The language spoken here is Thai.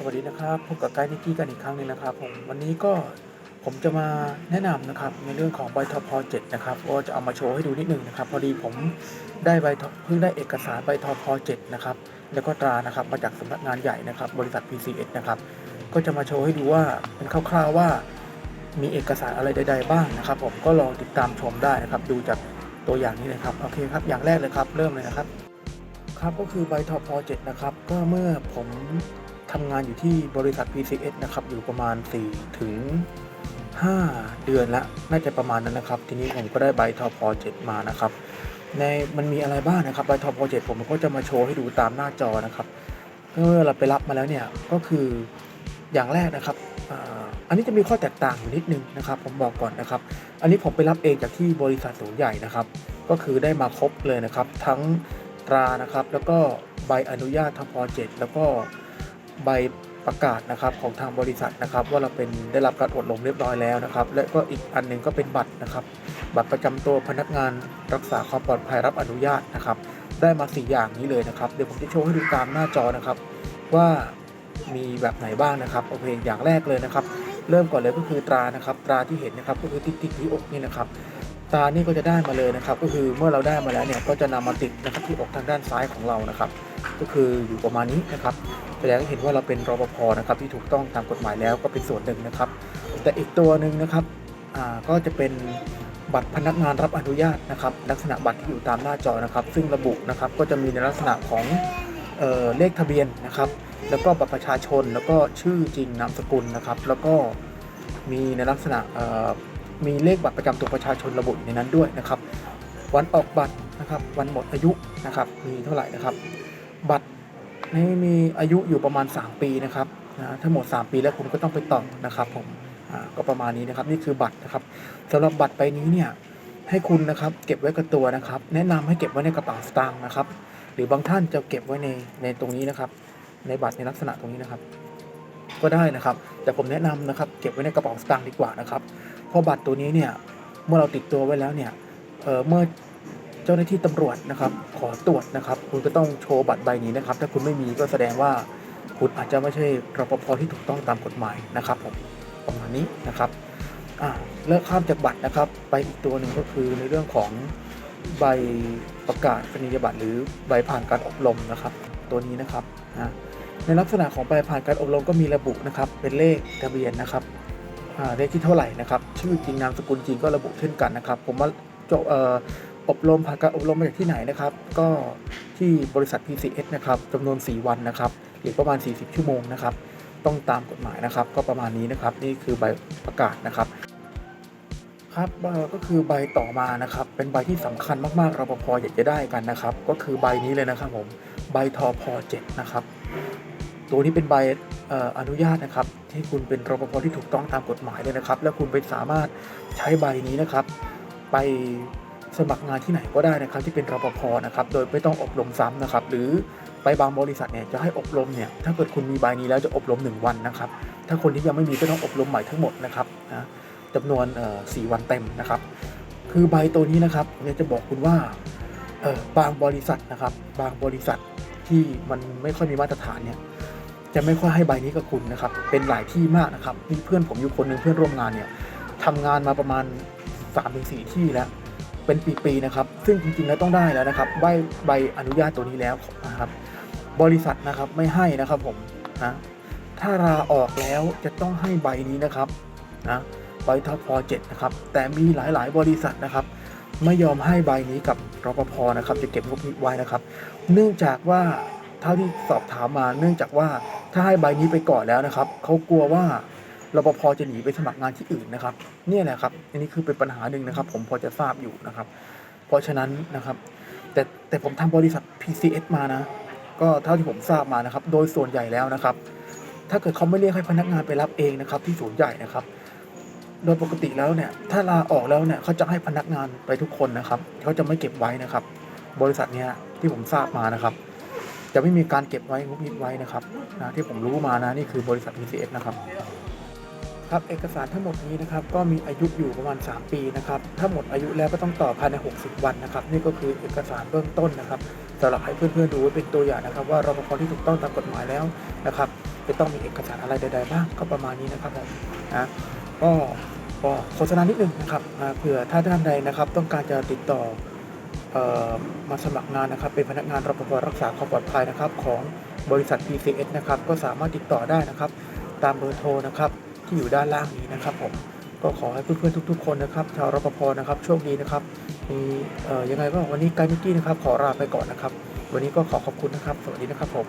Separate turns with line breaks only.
สวัสดีนะครับพบกับไกด์นิกกี้กันอีกครั้งหนึงนะครับผมวันนี้ก็ผมจะมาแนะนำนะครับในเรื่องของใบทอพอ7นะครับก็จะเอามาโชว์ให้ดูนิดหนึงนะครับ พอดีผมได้ใบเพิ่งได้เอกสารใบทอพอ7นะครับแล้วก็ตรานะครับมาจากสำนักงานใหญ่นะครับ บริษัท PCS นะครับก็จะมาโชว์ให้ดูว่าเป็นคร่าวๆว่า มีเอกสารอะไรใด ๆ บ้างนะครับ ผมก็ลองติดตามชมได้นะครับ ดูจากตัวอย่างนี้เลยครับโอเคครับอย่างแรกเลยครับ เริ่มเลยนะครับครับก็คือใบทอพอ7นะครับก็เมื่อผม ทำงานอยู่ที่บริษัท PCS นะครับ อยู่ประมาณ 4 ถึง 5 เดือนละ น่าจะประมาณนั้นนะครับ ทีนี้ผมก็ได้ใบทอพอ7มานะครับ ในมันมีอะไรบ้างนะครับ ใบทอพอ7ผมก็จะมาโชว์ให้ดูตามหน้าจอนะครับเมื่อเราไปรับมาแล้วเนี่ย ก็คืออย่างแรกนะครับอันนี้จะมีข้อแตกต่างอยู่นิดนึงนะครับ ผมบอกก่อนนะครับ อันนี้ผมไปรับเองจากที่บริษัทสูงใหญ่นะครับ ก็คือได้มาครบเลยนะครับ ทั้งตรานะครับ แล้วก็ใบอนุญาตทพ7แล้วก็ ใบประกาศนะครับของทางบริษัทนะครับ ว่าเราเป็นได้รับการอบรมเรียบร้อยแล้วนะครับ และก็อีกอันหนึ่งก็เป็นบัตรนะครับ บัตรประจำตัวพนักงานรักษาความปลอดภัยรับอนุญาตนะครับ ได้มาสี่อย่างนี้เลยนะครับ เดี๋ยวผมจะโชว์ให้ดูตามหน้าจอนะครับ ว่ามีแบบไหนบ้างนะครับโอเคอย่างแรกเลยนะครับ เริ่มก่อนเลยก็คือตรานะครับ ตราที่เห็นนะครับก็คือติ๊กติ๊กที่อกนี่นะครับตรานี่ก็จะได้มาเลยนะครับ ก็คือเมื่อเราได้มาแล้วเนี่ยก็จะนำมาติดนะครับที่อกทางด้านซ้ายของเรานะครับ ก็คืออยู่ประมาณนี้นะครับแสดงให้เห็นว่าเราเป็นรปภนะครับที่ถูกต้องตามกฎหมายแล้วก็เป็นส่วนหนึ่งนะครับ แต่อีกตัวหนึ่งนะครับก็จะเป็นบัตรพนักงานรับอนุญาตนะครับ ลักษณะบัตรที่อยู่ตามหน้าจอนะครับ ซึ่งระบุนะครับก็จะมีในลักษณะของเออเลขทะเบียนนะครับ แล้วก็บัตรประชาชนแล้วก็ชื่อจริงนามสกุลนะครับ แล้วก็มีในลักษณะมีเลขบัตรประจำตัวประชาชนระบุอยู่ในนั้นด้วยนะครับ วันออกบัตรนะครับ วันหมดอายุนะครับ มีเท่าไหร่นะครับ บัตรนี่มีอายุอยู่ประมาณ 3 ปีนะครับนะถ้าหมด 3 ปีแล้วคุณก็ต้องไปต่อนะครับผมก็ประมาณนี้นะครับนี่คือบัตรนะครับสำหรับบัตรใบนี้เนี่ยให้คุณนะครับเก็บไว้กับตัวนะครับ แนะนำให้เก็บไว้ในกระเป๋าสตางค์นะครับ หรือบางท่านจะเก็บไว้ในในตรงนี้นะครับ ในบัตรในลักษณะตรงนี้นะครับ ก็ได้นะครับ แต่ผมแนะนำนะครับเก็บไว้ในกระเป๋าสตางค์ดีกว่านะครับเพราะบัตรตัวนี้เนี่ยเมื่อเราติดตัวไว้แล้วเนี่ยเออเมื่อ เจ้าหน้าที่ตำรวจนะครับ ขอตรวจนะครับ คุณก็ต้องโชว์บัตรใบนี้นะครับ ถ้าคุณไม่มีก็แสดงว่าคุณอาจจะไม่ใช่รปภที่ถูกต้องตามกฎหมายนะครับผมประมาณนี้นะครับอ่าเลิกข้ามจากบัตรนะครับ ไปอีกตัวหนึ่งก็คือในเรื่องของใบประกาศนียบัตรหรือใบผ่านการอบรมนะครับ ตัวนี้นะครับนะในลักษณะของใบผ่านการอบรมก็มีระบุนะครับ เป็นเลขทะเบียนนะครับเลขที่เท่าไหร่นะครับ ชื่อจริงนามสกุลจริงก็ระบุเช่นกันนะครับ ผมว่าจบเอบรมผ่านการอบรมมาจากที่ไหนนะครับ ก็ที่บริษัท PCS นะครับจำนวน 4 วันนะครับหรือประมาณ 40 ชั่วโมงนะครับ ต้องตามกฎหมายนะครับ ก็ประมาณนี้นะครับ นี่คือใบประกาศนะครับ ครับก็คือใบต่อมานะครับ เป็นใบที่สำคัญมากๆรปภอยากจะได้กันนะครับ ก็คือใบนี้เลยนะครับผมใบทอพ7นะครับ ตัวนี้เป็นใบอออนุญาตนะครับ ที่คุณเป็นรปภที่ถูกต้องตามกฎหมายเลยนะครับ แล้วคุณไปสามารถใช้ใบนี้นะครับ ไป สมัครงานที่ไหนก็ได้นะครับที่เป็นรปภนะครับโดยไม่ต้องอบรมซ้ำนะครับหรือไปบางบริษัทเนี่ยจะให้อบรมเนี่ยถ้าเกิดคุณมีใบนี้แล้วจะอบรม 1 วันนะครับถ้าคนที่ยังไม่มีก็ต้องอบรมใหม่ทั้งหมดนะครับนะจำนวนเอ่วันเต็มนะครับคือใบตัวนี้นะครับผมอยจะบอกคุณว่าบางบริษัทนะครับ บางบริษัทที่มันไม่ค่อยมีมาตรฐานเนี่ยจะไม่ค่อยให้ใบนี้กับคุณนะครับ เป็นหลายที่มากนะครับมีเพื่อนผมอยู่คนหนึ่งเพื่อนร่วมงานเนี่ยทำงานมาประมาณ3าถึงสที่แล้ว เป็นปีๆนะครับ ซึ่งจริงๆแล้วต้องได้แล้วนะครับใบใบอนุญาตตัวนี้แล้วนะครับ บริษัทนะครับไม่ให้นะครับผมนะถ้าลาออกแล้วจะต้องให้ใบนี้นะครับนะใบทพ7นะครับ แต่มีหลายๆ บริษัทนะครับ ไม่ยอมให้ใบนี้กับรปภนะครับ จะเก็บพวกนี้ไว้นะครับ เนื่องจากว่าเท่าที่สอบถามมา เนื่องจากว่าถ้าให้ใบนี้ไปก่อนแล้วนะครับเขากลัวว่า รปภจะหนีไปสมัครงานที่อื่นนะครับเนี่ยแหละครับ อันนี้คือเป็นปัญหาหนึ่งนะครับ ผมพอจะทราบอยู่นะครับ เพราะฉะนั้นนะครับ แต่แต่ผมทำบริษัท PCS มานะ ก็เท่าที่ผมทราบมานะครับ โดยส่วนใหญ่แล้วนะครับ ถ้าเกิดเขาไม่เรียกให้พนักงานไปรับเองนะครับ ที่ศูนย์ใหญ่นะครับ โดยปกติแล้วเนี่ยถ้าลาออกแล้วเนี่ยเขาจะให้พนักงานไปทุกคนนะครับเขาจะไม่เก็บไว้นะครับ บริษัทเนี้ยที่ผมทราบมานะครับจะไม่มีการเก็บไว้งบนิดไว้นะครับนะที่ผมรู้มานะนี่คือบริษัท PCS นะครับ ครับเอกสารทั้งหมดนี้นะครับก็มีอายุอยู่ประมาณ 3 ปีนะครับถ้าหมดอายุแล้วก็ต้องต่อภายใน 60 วันนะครับนี่ก็คือเอกสารเบื้องต้นนะครับสำหรับให้เพื่อนๆดูไว้เป็นตัวอย่างนะครับ ว่ารปภที่ถูกต้องตามกฎหมายแล้วนะครับจะต้องมีเอกสารอะไรใดๆบ้างก็ประมาณนี้นะครับผมนะก็ก็โฆษณานิดนึงนะครับเผื่อถ้าท่านใดนะครับ ต้องการจะติดต่อเอ่อมาสมัครงานนะครับ เป็นพนักงานรปภรักษาความปลอดภัยนะครับ ของบริษัท PCS นะครับ ก็สามารถติดต่อได้นะครับ ตามเบอร์โทรนะครับ ที่อยู่ด้านล่างนี้นะครับผมก็ขอให้เพื่อนๆทุก ๆ คนนะครับชาวรปภนะครับโชคดีนะครับมีเอ่อยังไงก็วันนี้ไกด์มิกกี้นะครับขอลาไปก่อนนะครับ วันนี้ก็ขอขอบคุณนะครับ สวัสดีนะครับผม